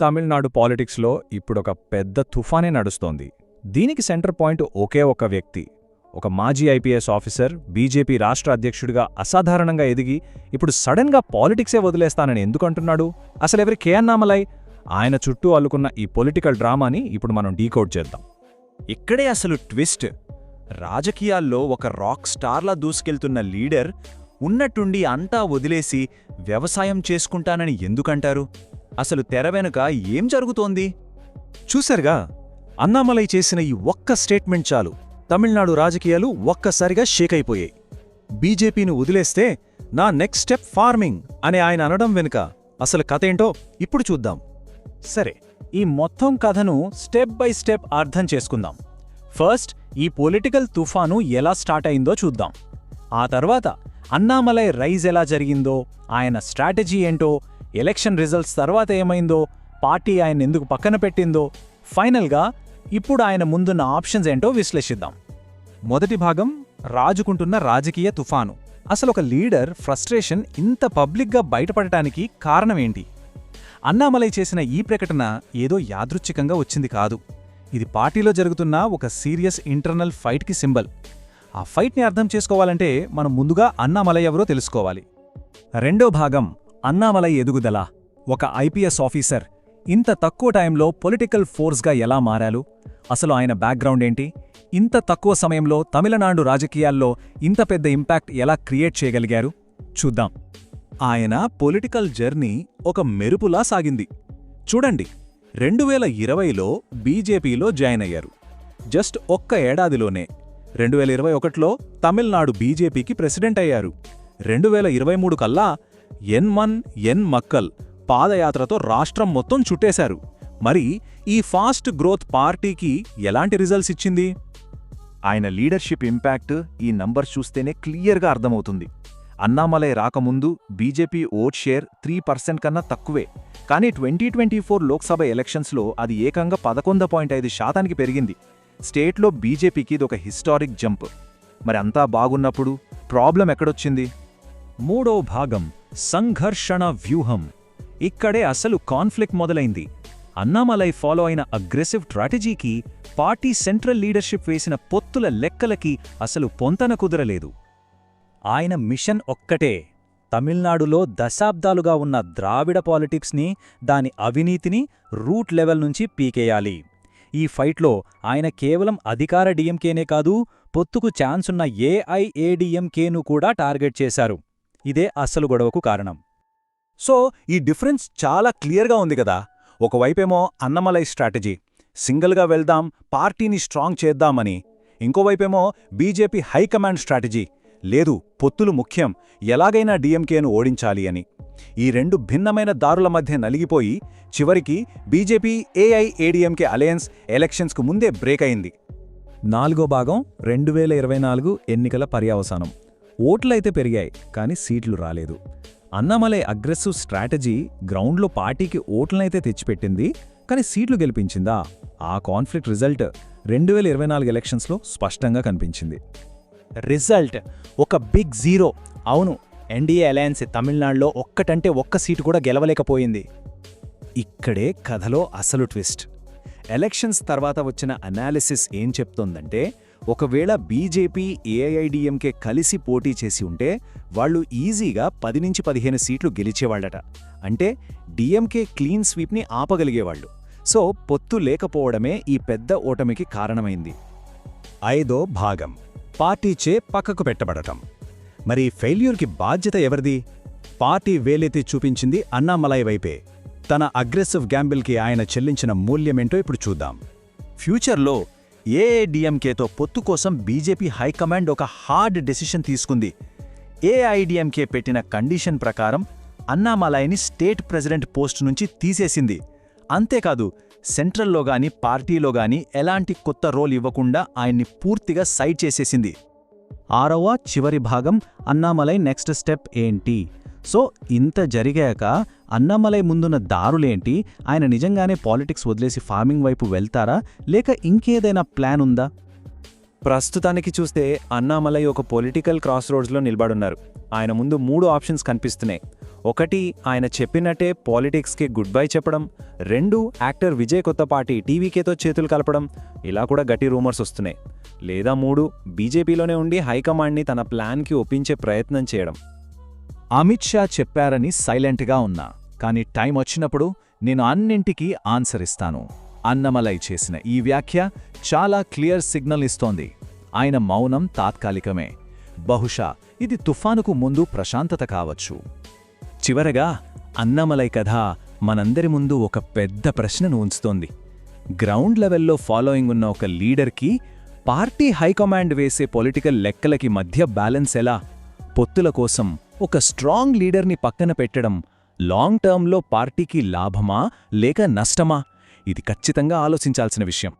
తమిళనాడు పాలిటిక్స్లో ఇప్పుడొక పెద్ద తుఫానే నడుస్తోంది. దీనికి సెంటర్ పాయింట్ ఒకే ఒక వ్యక్తి. ఒక మాజీ ఐపీఎస్ ఆఫీసర్ బీజేపీ రాష్ట్ర అధ్యక్షుడిగా అసాధారణంగా ఎదిగి ఇప్పుడు సడన్గా పాలిటిక్సే వదిలేస్తానని ఎందుకంటున్నాడు? అసలెవరి కే అన్నామలై ఆయన చుట్టూ అల్లుకున్న ఈ పొలిటికల్ డ్రామాని ఇప్పుడు మనం డీకోడ్ చేద్దాం. ఇక్కడే అసలు ట్విస్ట్. రాజకీయాల్లో ఒక రాక్ స్టార్లా దూసుకెళ్తున్న లీడర్ ఉన్నట్టుండి అంతా వదిలేసి వ్యవసాయం చేసుకుంటానని ఎందుకంటారు? అసలు తెర వెనుక ఏం జరుగుతోంది? చూశారుగా అన్నామలై చేసిన ఈ ఒక్క స్టేట్మెంట్ చాలు. తమిళనాడు రాజకీయాలు ఒక్కసారిగా షేక్ అయిపోయాయి. బీజేపీని వదిలేస్తే నా నెక్స్ట్ స్టెప్ ఫార్మింగ్ అని ఆయన అనడం వెనుక అసలు కథేంటో ఇప్పుడు చూద్దాం. సరే ఈ మొత్తం కథను స్టెప్ బై స్టెప్ అర్థం చేసుకుందాం. ఫస్ట్ ఈ పొలిటికల్ తుఫాను ఎలా స్టార్ట్ అయిందో చూద్దాం. ఆ తర్వాత అన్నామలై రైజ్ ఎలా జరిగిందో ఆయన స్ట్రాటజీ ఏంటో ఎలక్షన్ రిజల్ట్స్ తర్వాత ఏమైందో పార్టీ ఆయన ఎందుకు పక్కన పెట్టిందో ఫైనల్గా ఇప్పుడు ఆయన ముందున్న ఆప్షన్స్ ఏంటో విశ్లేషిద్దాం. మొదటి భాగం రాజుకుంటున్న రాజకీయ తుఫాను. అసలు ఒక లీడర్ ఫ్రస్ట్రేషన్ ఇంత పబ్లిక్గా బయటపడటానికి కారణమేంటి అన్నామలై చేసిన ఈ ప్రకటన ఏదో యాదృచ్ఛికంగా వచ్చింది కాదు. ఇది పార్టీలో జరుగుతున్న ఒక సీరియస్ ఇంటర్నల్ ఫైట్కి సింబల్. ఆ ఫైట్ని అర్థం చేసుకోవాలంటే మనం ముందుగా అన్నామలై ఎవరో తెలుసుకోవాలి. రెండో భాగం అన్నామలై ఎదుగుదల. ఒక ఐపీఎస్ ఆఫీసర్ ఇంత తక్కువ టైంలో పొలిటికల్ ఫోర్స్గా ఎలా మారాలు? అసలు ఆయన బ్యాక్గ్రౌండ్ ఏంటి? ఇంత తక్కువ సమయంలో తమిళనాడు రాజకీయాల్లో ఇంత పెద్ద ఇంపాక్ట్ ఎలా క్రియేట్ చేయగలిగారు? చూద్దాం. ఆయన పొలిటికల్ జర్నీ ఒక మెరుపులా సాగింది. చూడండి రెండు వేల ఇరవైలో బీజేపీలో జాయిన్ అయ్యారు. జస్ట్ ఒక్క ఏడాదిలోనే రెండు వేల ఇరవై ఒకటిలో తమిళనాడు బీజేపీకి ప్రెసిడెంట్ అయ్యారు. రెండు వేల ఇరవై మూడు కల్లా ఎన్ మన్ ఎన్ మక్కల్ పాదయాత్రతో రాష్ట్రం మొత్తం చుట్టేశారు. మరి ఈ ఫాస్ట్ గ్రోత్ పార్టీకి ఎలాంటి రిజల్ట్స్ ఇచ్చింది? ఆయన లీడర్షిప్ ఇంపాక్ట్ ఈ నంబర్ చూస్తేనే క్లియర్గా అర్థమవుతుంది. అన్నామలై రాకముందు BJP vote share three percent కన్నా తక్కువే. కానీ ట్వంటీ ట్వంటీ ఫోర్ లోక్సభ ఎలక్షన్స్లో అది ఏకంగా పదకొంద పాయింట్ ఐదు శాతానికి పెరిగింది. స్టేట్లో బీజేపీకి ఇది ఒక హిస్టారిక్ జంప్. మరి అంతా బాగున్నప్పుడు ప్రాబ్లం ఎక్కడొచ్చింది? మూడో భాగం. సంఘర్షణ వ్యూహం. ఇక్కడే అసలు కాన్ఫ్లిక్ట్ మొదలైంది. అన్నామలై ఫాలో అయిన అగ్రెసివ్ స్ట్రాటజీకి పార్టీ సెంట్రల్ లీడర్షిప్ వేసిన పొత్తుల లెక్కలకి అసలు పొంతన కుదరలేదు. ఆయన మిషన్ ఒక్కటే. తమిళనాడులో దశాబ్దాలుగా ఉన్న ద్రావిడ పాలిటిక్స్ని దాని అవినీతిని రూట్ లెవెల్ నుంచి పీకేయాలి. ఈ ఫైట్లో ఆయన కేవలం అధికార డిఎంకేనే కాదు పొత్తుకు ఛాన్సున్న ఏఐఏడిఎంకేను కూడా టార్గెట్ చేశారు. ఇదే అస్సలు గొడవకు కారణం. సో ఈ డిఫరెన్స్ చాలా క్లియర్గా ఉంది కదా. ఒకవైపేమో అన్నమలై స్ట్రాటజీ సింగిల్గా వెళ్దాం పార్టీని స్ట్రాంగ్ చేద్దామని. ఇంకోవైపేమో బీజేపీ హైకమాండ్ స్ట్రాటజీ లేదు పొత్తులు ముఖ్యం ఎలాగైనా డీఎంకేను ఓడించాలి అని. ఈ రెండు భిన్నమైన దారుల మధ్య నలిగిపోయి చివరికి బీజేపీ ఏఐఏడీఎంకే అలయన్స్ ఎలక్షన్స్కు ముందే బ్రేక్ అయింది నాలుగో భాగం రెండు ఇరవై నాలుగు ఎన్నికల పర్యావసానం. ఓట్లయితే పెరిగాయి కానీ సీట్లు రాలేదు. అన్నామలై అగ్రెసివ్ స్ట్రాటజీ గ్రౌండ్లో పార్టీకి ఓట్లనైతే తెచ్చిపెట్టింది కానీ సీట్లు గెలిపించిందా? ఆ కాన్ఫ్లిక్ట్ రిజల్ట్ రెండు వేల ఇరవై నాలుగు ఎలక్షన్స్లో స్పష్టంగా కనిపించింది. రిజల్ట్ ఒక బిగ్ జీరో. అవును ఎన్డీఏ అలయన్స్ తమిళనాడులో ఒక్కటంటే ఒక్క సీటు కూడా గెలవలేకపోయింది. ఇక్కడే కథలో అసలు ట్విస్ట్. ఎలక్షన్స్ తర్వాత వచ్చిన అనాలిసిస్ ఏం చెప్తోందంటే ఒకవేళ బీజేపీ ఏఐడిఎంకే కలిసి పోటీ చేసి ఉంటే వాళ్ళు ఈజీగా పది నుంచి పదిహేను సీట్లు గెలిచేవాళ్ళట అంటే డిఎంకే క్లీన్ స్వీప్ని ఆపగలిగేవాళ్ళు సో పొత్తు లేకపోవడమే ఈ పెద్ద ఓటమికి కారణమైంది. ఐదో భాగం. పార్టీచే పక్కకు పెట్టబడటం. మరి ఫెయిల్యూర్కి బాధ్యత ఎవరిది? పార్టీ వేలెత్తి చూపించింది అన్నామలై వైపే. తన అగ్రెసివ్ గ్యాంబిల్కి ఆయన చెల్లించిన మూల్యమేంటో ఇప్పుడు చూద్దాం. ఫ్యూచర్లో ఏఐడిఎంకేతో పొత్తు కోసం బీజేపీ హైకమాండ్ ఒక హార్డ్ డెసిషన్ తీసుకుంది. ఏఐడిఎంకే పెట్టిన కండిషన్ ప్రకారం అన్నామలైని స్టేట్ ప్రెసిడెంట్ పోస్ట్ నుంచి తీసేసింది. అంతేకాదు సెంట్రల్లో గాని పార్టీలో గాని ఎలాంటి కొత్త రోల్ ఇవ్వకుండా ఆయన్ని పూర్తిగా సైడ్ చేసేసింది. ఆరవ చివరి భాగం అన్నామలై నెక్స్ట్ స్టెప్ ఏంటి? సో ఇంత జరిగాక అన్నామలై ముందున్న దారులేంటి? ఆయన నిజంగానే పాలిటిక్స్ వదిలేసి ఫార్మింగ్ వైపు వెళ్తారా? లేక ఇంకేదైనా ప్లాన్ ఉందా? ప్రస్తుతానికి చూస్తే అన్నామలై ఒక పొలిటికల్ క్రాస్ రోడ్స్లో నిలబడున్నారు. ఆయన ముందు మూడు ఆప్షన్స్ కనిపిస్తున్నాయి. ఒకటి ఆయన చెప్పినట్టే పాలిటిక్స్కి గుడ్ బై చెప్పడం. రెండు యాక్టర్ విజయ్ కొత్తపాటి టీవీకేతో చేతులు కలపడం. ఇలా కూడా గట్టి రూమర్స్ వస్తున్నాయి. లేదా మూడు బీజేపీలోనే ఉండి హైకమాండ్ని తన ప్లాన్కి ఒప్పించే ప్రయత్నం చేయడం. అమిత్ షా చెప్పారని సైలెంట్గా ఉన్నా కానీ టైం వచ్చినప్పుడు నేను అన్నింటికీ ఆన్సర్ ఇస్తాను. అన్నమలై చేసిన ఈ వ్యాఖ్య చాలా క్లియర్ సిగ్నల్ ఇస్తోంది. ఆయన మౌనం తాత్కాలికమే. బహుశా ఇది తుఫానుకు ముందు ప్రశాంతత కావచ్చు. చివరగా అన్నమలై కథ మనందరి ముందు ఒక పెద్ద ప్రశ్నను ఉంచుతోంది. గ్రౌండ్ లెవెల్లో ఫాలోయింగ్ ఉన్న ఒక లీడర్కి పార్టీ హైకమాండ్ వేసే పొలిటికల్ లెక్కలకి మధ్య బ్యాలెన్స్ ఎలా? పొత్తుల కోసం ఒక స్ట్రాంగ్ లీడర్ని పక్కన పెట్టడం లాంగ్ టర్మ్లో పార్టీకి లాభమా లేక నష్టమా? ఇది ఖచ్చితంగా ఆలోచించాల్సిన విషయం.